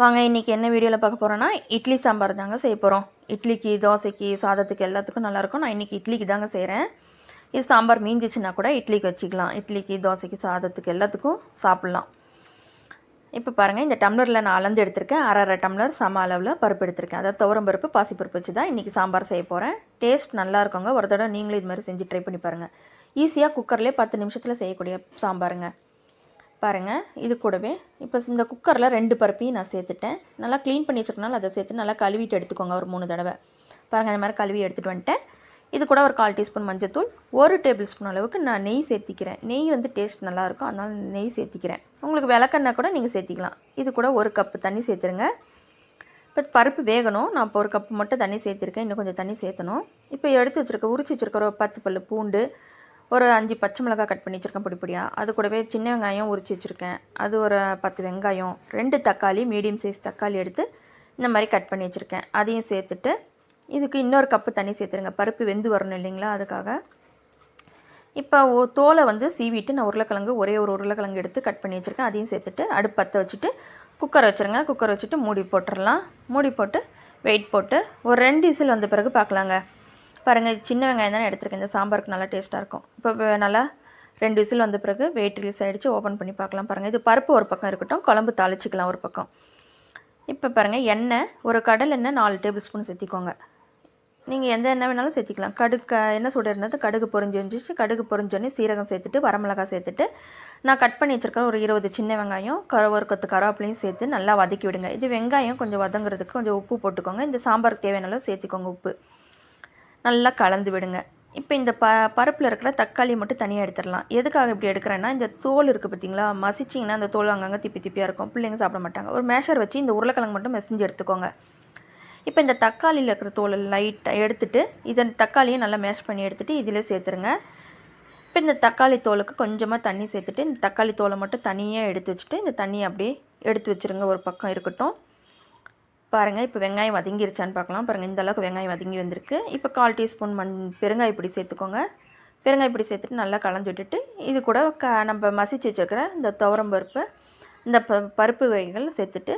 வாங்க இன்றைக்கி என்ன வீடியோவில் பார்க்க போகிறோன்னா இட்லி சாம்பார் தாங்க செய்ய போகிறோம் இட்லிக்கு தோசைக்கு சாதத்துக்கு எல்லாத்துக்கும் நல்லாயிருக்கும் நான் இன்றைக்கி இட்லிக்கு தாங்க செய்கிறேன் இது சாம்பார் மீஞ்சிச்சுன்னா கூட இட்லிக்கு வச்சுக்கலாம். இட்லிக்கு தோசைக்கு சாதத்துக்கு எல்லாத்துக்கும் சாப்பிட்லாம். இப்போ பாருங்கள் இந்த டம்ளரில் நான் அளந்து எடுத்திருக்கேன். அரை அரை டம்ளர் சம அளவில் பருப்பு எடுத்திருக்கேன். அதாவது துவரம் பருப்பு பாசிப்பருப்பு வச்சு தான் இன்றைக்கி சாம்பார் செய்ய போகிறேன் டேஸ்ட் நல்லா இருக்குங்க. ஒரு தடவை நீங்களும் இது மாதிரி செஞ்சு ட்ரை பண்ணி பாருங்கள் ஈஸியாக குக்கர்லேயே பத்து நிமிஷத்தில் செய்யக்கூடிய சாம்பாருங்க. பாருங்கள் இது கூடவே இப்போ இந்த குக்கரில் ரெண்டு பருப்பையும் நான் சேர்த்துட்டேன். நல்லா க்ளீன் பண்ணி வச்சுருக்கனால அதை சேர்த்து நல்லா கழுவிட்டு எடுத்துக்கோங்க ஒரு மூணு தடவை. பாருங்கள் இந்த மாதிரி கழுவி எடுத்துகிட்டு வந்துட்டேன். இது கூட ஒரு கால் டீஸ்பூன் மஞ்சத்தூள் ஒரு டேபிள் ஸ்பூன் அளவுக்கு நான் நெய் சேர்த்திக்கிறேன். நெய் வந்து டேஸ்ட் நல்லாயிருக்கும் அதனால் நெய் சேர்த்திக்கிறேன். உங்களுக்கு விளக்கெண்ணெய் கூட நீங்கள் சேர்த்திக்கலாம். இது கூட ஒரு கப்பு தண்ணி சேர்த்துருங்க. இப்போ பருப்பு வேகணும் நான் இப்போ ஒரு கப்பு மட்டும் தண்ணி சேர்த்துருக்கேன் இன்னும் கொஞ்சம் தண்ணி சேர்த்தணும். இப்போ எடுத்து வச்சுருக்க உரிச்சு வச்சுருக்க ஒரு பத்து பல்லு பூண்டு ஒரு அஞ்சு பச்சை மிளகாய் கட் பண்ணி வச்சுருக்கேன் பொடி பொடியாக அது கூடவே சின்ன வெங்காயம் உரிச்சு வச்சுருக்கேன். அது ஒரு பத்து வெங்காயம் ரெண்டு தக்காளி மீடியம் சைஸ் தக்காளி எடுத்து இந்த மாதிரி கட் பண்ணி வச்சுருக்கேன். அதையும் சேர்த்துட்டு இதுக்கு இன்னொரு கப்பு தண்ணி சேர்த்துருங்க. பருப்பு வெந்து வரணும் இல்லைங்களா அதுக்காக. இப்போ தோலை வந்து சீவிட்டு நான் உருளைக்கிழங்கு ஒரே ஒரு உருளைக்கிழங்கு எடுத்து கட் பண்ணி வச்சுருக்கேன். அதையும் சேர்த்துட்டு அடுப்பு பற்ற வச்சுட்டு குக்கர் வச்சுருங்க. குக்கர் வச்சுட்டு மூடி போட்டுடலாம் மூடி போட்டு வெயிட் போட்டு ஒரு ரெண்டு விசில் வந்த பிறகு பார்க்கலாங்க. பாருங்கள் இது சின்ன வெங்காயம் தானே எடுத்துருக்கேன். இந்த சாம்பாருக்கு நல்லா டேஸ்ட்டாக இருக்கும். இப்போ நல்லா ரெண்டு விசில் வந்த பிறகு வெயிட் ரிலீஸ் ஆகிடுச்சு ஓப்பன் பண்ணி பார்க்கலாம் பாருங்கள் இது பருப்பு ஒரு பக்கம் இருக்கட்டும் குழம்பு தாளிச்சிக்கலாம் ஒரு பக்கம். இப்போ பாருங்கள் எண்ணெய் ஒரு கடல் எண்ணெய் நாலு டேபிள் ஸ்பூன் சேர்த்திக்கோங்க நீங்கள் எந்த எண்ணெய் வேணாலும் சேர்த்திக்கலாம் கடுகு என்ன சுட இருந்தது? கடுகு பொரிஞ்சு வந்துச்சு. கடுகு பொறிஞ்சோடனே சீரகம் சேர்த்துட்டு வரமிளகாய் சேர்த்துட்டு நான் கட் பண்ணி வச்சுருக்க ஒரு இருபது சின்ன வெங்காயம் கர ஒரு கொத்து கருவேப்பிலையும் சேர்த்து நல்லா வதக்கி விடுங்க. இது வெங்காயம் கொஞ்சம் வதங்குறதுக்கு கொஞ்சம் உப்பு போட்டுக்கோங்க. இந்த சாம்பாருக்கு தேவையான அளவு சேர்த்திக்கோங்க உப்பு. நல்லா கலந்து விடுங்க. இப்போ இந்த ப பருப்பில் இருக்கிற தக்காளி மட்டும் தனியாக எடுத்துடலாம். எதுக்காக இப்படி எடுக்கிறேன்னா இந்த தோல் இருக்குது பார்த்தீங்களா மசிச்சிங்கன்னா அந்த தோல் அங்கங்கே திப்பி திப்பியாக இருக்கும். பிள்ளைங்க சாப்பிட மாட்டாங்க. ஒரு மேஷர் வச்சு இந்த உருளைக்கிழங்கு மட்டும் மெசஞ்சு எடுத்துக்கோங்க. இப்போ இந்த தக்காளியில் இருக்கிற தோலை லைட்டாக எடுத்துகிட்டு இதை தக்காளியை நல்லா மேஷ் பண்ணி எடுத்துகிட்டு இதில் சேர்த்துருங்க. இப்போ இந்த தக்காளி தோலுக்கு கொஞ்சமாக தண்ணி சேர்த்துட்டு இந்த தக்காளி தோலை மட்டும் தனியாக எடுத்து வச்சுட்டு இந்த தண்ணியை அப்படியே எடுத்து வச்சுருங்க. ஒரு பக்கம் இருக்கட்டும். பாருங்கள் இப்போ வெங்காயம் வதங்கிருச்சான்னு பார்க்கலாம் பாருங்கள் இந்த அளவுக்கு வெங்காயம் வதங்கி வந்திருக்கு. இப்போ கால் டீஸ்பூன் மண் பெருங்காய பொடி சேர்த்துக்கோங்க. பெருங்காய பொடி சேர்த்துட்டு நல்லா கலந்து விட்டுட்டு இது கூட க நம்ம மசிச்சு வச்சுருக்கிற இந்த துவரம் பருப்பு இந்த ப பருப்பு வகைகள் சேர்த்துட்டு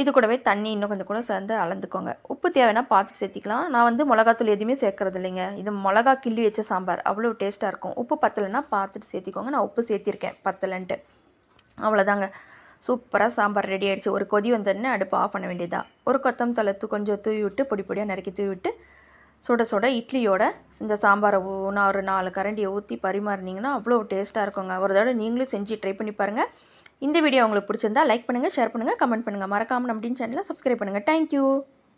இது கூடவே தண்ணி இன்னும் கொஞ்சம் கூட சேர்ந்து அளந்துக்கோங்க. உப்பு தேவைன்னா பார்த்து சேர்த்திக்கலாம். நான் வந்து மிளகாத்தூள் எதுவுமே சேர்க்கறது இல்லைங்க. இது மிளகா கிள்ளி வச்ச சாம்பார். அவ்வளோ டேஸ்ட்டாக இருக்கும். உப்பு பத்தலைன்னா பார்த்துட்டு சேர்த்திக்கோங்க. நான் உப்பு சேர்த்திருக்கேன். பத்தலைன்ட்டு. அவ்வளோதாங்க சூப்பராக சாம்பார் ரெடி ஆகிடுச்சு ஒரு கொதி வந்தோடனே அடுப்பு ஆஃப் பண்ண வேண்டியதா ஒரு கொத்தம் தளத்து கொஞ்சம் தூவி விட்டு பொடி பொடியாக நறுக்கி தூவி விட்டு சுட சுட இட்லியோட இந்த சாம்பாரை ஊனா ஒரு நாலு கரண்டியை ஊற்றி பரிமாறினீங்கன்னா அவ்வளோ டேஸ்ட்டாக இருக்குங்க. ஒரு தடவை நீங்களும் செஞ்சு ட்ரை பண்ணி பாருங்கள் இந்த வீடியோ உங்களுக்கு பிடிச்சிருந்தா லைக் பண்ணுங்கள் ஷேர் பண்ணுங்கள் கமெண்ட் பண்ணுங்கள் மறக்காமல் நம்ம சேனலை சப்ஸ்கிரைப் பண்ணுங்கள் தேங்க்யூ